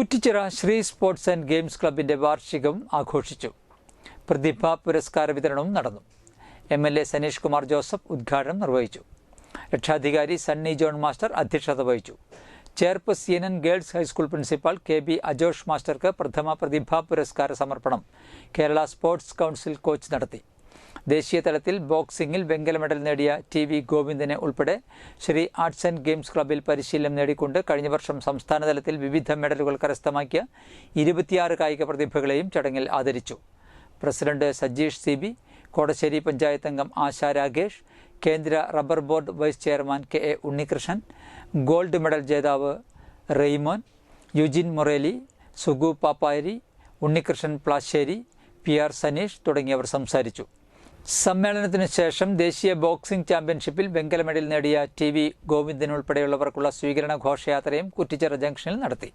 Kuttichira Sree sports and games ക്ലബിന്റെ വാർഷികം ആഘോഷിച്ചു. പ്രതിഭ പുരസ്കാര വിതരണവും നടന്നു. M L A Saneesh Kumar Joseph ഉദ്ഘാടനം നിർവഹിച്ചു. രക്ഷാധികാരി സണ്ണി ജോൺ മാസ്റ്റർ അധ്യക്ഷത വഹിച്ചു. Chairperson girls high school principal K B Ajosh മാസ്റ്റർക്ക് പ്രഥമ പ്രതിഭാ പുരസ്കാര സമർപ്പണം കേരള സ്പോർട്സ് കൗൺസിൽ കോച്ച് നടത്തി. ദേശീയ തലത്തിൽ ബോക്സിംഗിൽ വെങ്കല മെഡൽ നേടിയ ടി വി ഗോവിന്ദനെ ഉൾപ്പെടെ ശ്രീ ആർട്സ് ആൻഡ് ഗെയിംസ് ക്ലബിൽ പരിശീലനം നേടിക്കൊണ്ട് കഴിഞ്ഞ വർഷം സംസ്ഥാന തലത്തിൽ വിവിധ മെഡലുകൾ കരസ്ഥമാക്കിയ ഇരുപത്തിയാറ് കായിക പ്രതിഭകളെയും ചടങ്ങിൽ ആദരിച്ചു. President Sajeesh C B Kodassery panchayat അംഗം ആശ രാകേഷ് കേന്ദ്ര rubber board vice chairman K A Unnikrishnan gold medal ജേതാവ് റെയ്മോൻ Eugene Morelli Sugu Pappari Unnikrishnan Plassery P R Saneesh തുടങ്ങിയവർ സംസാരിച്ചു. സമ്മേളനത്തിന് ശേഷം ദേശീയ ബോക്സിംഗ് ചാമ്പ്യൻഷിപ്പിൽ വെങ്കല മെഡൽ നേടിയ ടി വി ഗോവിന്ദൻ ഉൾപ്പെടെയുള്ളവർക്കുള്ള സ്വീകരണ ഘോഷയാത്രയും കുറ്റിച്ചിറ ജംഗ്ഷനിൽ നടത്തി.